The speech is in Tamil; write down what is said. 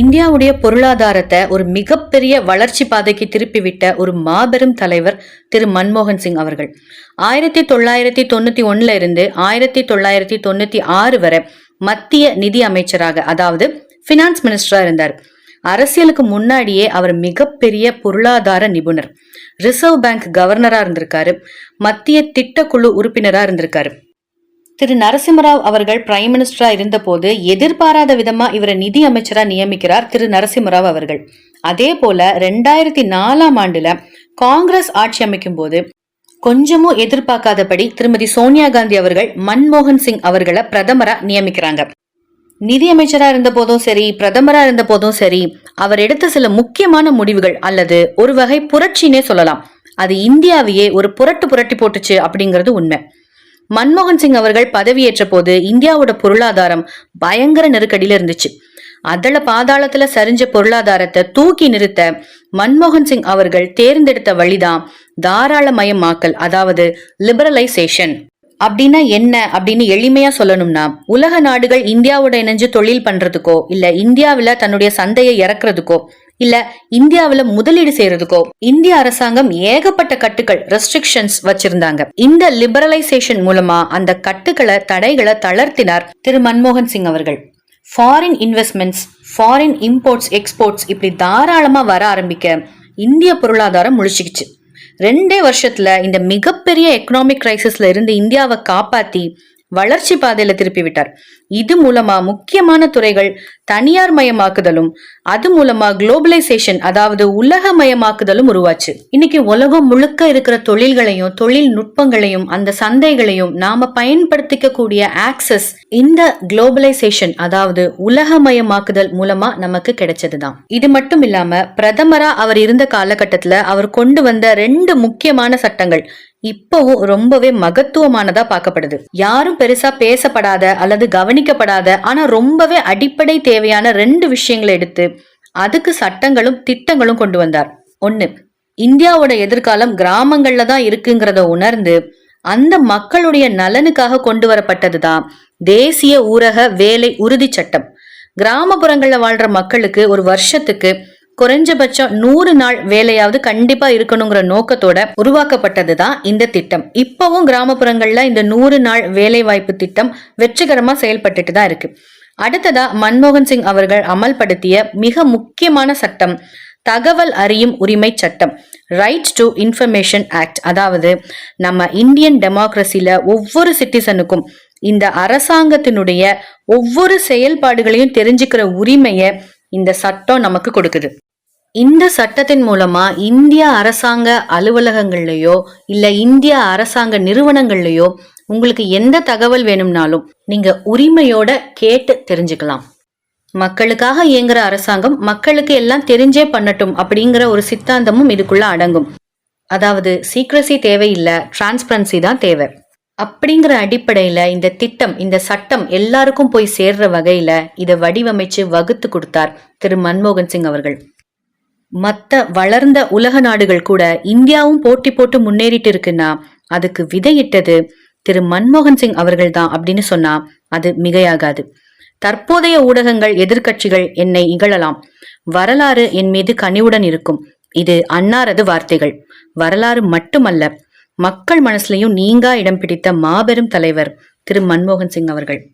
இந்தியாவுடைய பொருளாதாரத்தை ஒரு மிகப்பெரிய வளர்ச்சி பாதைக்கு திருப்பிவிட்ட ஒரு மாபெரும் தலைவர் திரு மன்மோகன் சிங் அவர்கள். ஆயிரத்தி தொள்ளாயிரத்தி தொண்ணூத்தி ஒன்னுல இருந்து ஆயிரத்தி தொள்ளாயிரத்தி தொண்ணூத்தி ஆறு வரை மத்திய நிதி அமைச்சராக அதாவது பினான்ஸ் மினிஸ்டரா இருந்தார். அரசியலுக்கு முன்னாடியே அவர் மிகப்பெரிய பொருளாதார நிபுணர். ரிசர்வ் பேங்க் கவர்னரா இருந்திருக்காரு. மத்திய திட்டக்குழு உறுப்பினரா இருந்திருக்காரு. திரு நரசிம்மராவ் அவர்கள் பிரைம் மினிஸ்டரா இருந்தபோது எதிர்பாராத விதமா இவரை நிதி அமைச்சரா நியமிக்கிறார் திரு நரசிம்மராவ் அவர்கள். அதே போல ரெண்டாயிரத்தி நாலாம் ஆண்டுல காங்கிரஸ் ஆட்சி அமைக்கும் போது கொஞ்சமும் எதிர்பார்க்காதபடி திருமதி சோனியா காந்தி அவர்கள் மன்மோகன் சிங் அவர்களை பிரதமரா நியமிக்கிறாங்க. நிதியமைச்சரா இருந்த போதும் சரி பிரதமரா இருந்த போதும் சரி அவர் எடுத்த சில முக்கியமான முடிவுகள் அல்லது ஒரு வகை புரட்சினே சொல்லலாம். அது இந்தியாவையே ஒரு புரட்டு புரட்டி போட்டுச்சு அப்படிங்கிறது உண்மை. மன்மோகன் சிங் அவர்கள் பதவியேற்ற போது இந்தியாவோட பொருளாதாரம் பயங்கர நெருக்கடியில இருந்துச்சு. அதள பாதாளத்துல சரிஞ்ச பொருளாதாரத்தை தூக்கி நிறுத்த மன்மோகன் சிங் அவர்கள் தேர்ந்தெடுத்த வழிதான் தாராளமயமாக்கல் அதாவது லிபரலைசேஷன் அப்படின்னா என்ன? அப்படின்னு எளிமையா சொல்லணும்னா உலக நாடுகள் இந்தியாவோட இணைஞ்சு தொழில் பண்றதுக்கோ இல்ல இந்தியாவில தன்னுடைய சந்தையை இறக்குறதுக்கோ இல்ல இந்தியாவில முதலீடு செய்யறதுக்கோ இந்திய அரசாங்கம் ஏகப்பட்ட கட்டுகள் ரெஸ்ட்ரிக்ஷன்ஸ் வச்சிருந்தாங்க. இந்த லிபரலைசேஷன் மூலமா அந்த கட்டுகளை தடைகளை தளர்த்தினார் திரு மன்மோகன் சிங் அவர்கள். Foreign investments foreign imports exports இப்படி தாராளமா வர ஆரம்பிக்க இந்திய பொருளாதாரம் முழிச்சுக்கிச்சு. ரெண்டே வருஷத்துல இந்த மிகப்பெரிய எக்கனாமிக் கிரைசிஸ்ல இருந்து இந்தியாவை காப்பாத்தி வளர்ச்சி பாதையில திருப்பி விட்டார். இது மூலமா முக்கியமான துறைகள் தனியார் மயமாக்குதலும் அது மூலமா குளோபலைசேஷன் அதாவது உலகமயமாக்குதலும் உருவாச்சு. இன்னைக்கு உலகம் முழுக்க இருக்கிற தொழில்களையும் தொழில் நுட்பங்களையும் அந்த சந்தைகளையும் நாம பயன்படுத்திக்க கூடிய ஆக்சஸ் இந்த குளோபலைசேஷன் அதாவது உலகமயமாக்குதல் மூலமா நமக்கு கிடைச்சதுதான். இது மட்டும் இல்லாம பிரதமரா அவர் இருந்த காலகட்டத்துல அவர் கொண்டு வந்த ரெண்டு முக்கியமான சட்டங்கள் இப்பவும் ரொம்பவே மகத்துவமானதா பார்க்கப்படுது. யாரும் பெருசா பேசப்படாத அல்லது கவனிக்கப்படாத ஆனா ரொம்பவே அடிப்படை தேவையான ரெண்டு விஷயங்களை எடுத்து அதுக்கு சட்டங்களும் திட்டங்களும் கொண்டு வந்தார். ஒண்ணு இந்தியாவோட எதிர்காலம் கிராமங்கள்ல தான் இருக்குங்கிறத உணர்ந்து அந்த மக்களுடைய நலனுக்காக கொண்டு வரப்பட்டதுதான் தேசிய ஊரக வேலை உறுதி சட்டம். கிராமப்புறங்கள்ல வாழ்ற மக்களுக்கு ஒரு வருஷத்துக்கு குறைஞ்சபட்சம் நூறு நாள் வேலையாவது கண்டிப்பா இருக்கணுங்கிற நோக்கத்தோட உருவாக்கப்பட்டது தான் இந்த திட்டம். இப்பவும் கிராமப்புறங்கள்ல இந்த நூறு நாள் வேலை வாய்ப்பு திட்டம் வெற்றிகரமா செயல்பட்டுட்டு தான் இருக்கு. அடுத்ததா மன்மோகன் சிங் அவர்கள் அமல்படுத்திய மிக முக்கியமான சட்டம் தகவல் அறியும் உரிமை சட்டம் ரைட் டு இன்ஃபர்மேஷன் ஆக்ட் அதாவது நம்ம இந்தியன் டெமோக்ரஸியில ஒவ்வொரு சிட்டிசனுக்கும் இந்த அரசாங்கத்தினுடைய ஒவ்வொரு செயல்பாடுகளையும் தெரிஞ்சுக்கிற உரிமையை இந்த சட்டம் நமக்கு கொடுக்குது. இந்த சட்டத்தின் மூலமா இந்திய அரசாங்க அலுவலகங்கள்லயோ இல்ல இந்திய அரசாங்க நிறுவனங்கள்லயோ உங்களுக்கு எந்த தகவல் வேணும்னாலும் நீங்க உரிமையோட கேட்டு தெரிஞ்சுக்கலாம். மக்களுக்காக இயங்குற அரசாங்கம் மக்களுக்கு எல்லாம் தெரிஞ்சே பண்ணட்டும் அப்படிங்கிற ஒரு சித்தாந்தமும் இதுக்குள்ள அடங்கும். அதாவது சீக்ரசி தேவையில்லை டிரான்ஸ்பரன்சி தான் தேவை. அப்படிங்கிற அடிப்படையில இந்த திட்டம் இந்த சட்டம் எல்லாருக்கும் போய் சேர்ற வகையில இதை வடிவமைச்சு வகுத்து கொடுத்தார் திரு மன்மோகன் சிங் அவர்கள். மத்த வளர்ந்த உலக நாடுகள் கூட இந்தியாவும் போட்டி போட்டு முன்னேறிட்டு இருக்குன்னா அதுக்கு விதையிட்டது திரு மன்மோகன் சிங் அவர்கள் தான் அப்படின்னு சொன்னா அது மிகையாகாது. தற்போதைய ஊடகங்கள் எதிர்க்கட்சிகள் என்னை இகழலாம். வரலாறு என் மீது கனிவுடன் இருக்கும். இது அன்னாரது வார்த்தைகள். வரலாறு மட்டுமல்ல மக்கள் மனசுலயும் நீங்கா இடம் பிடித்த மாபெரும் தலைவர் திரு மன்மோகன் சிங் அவர்கள்.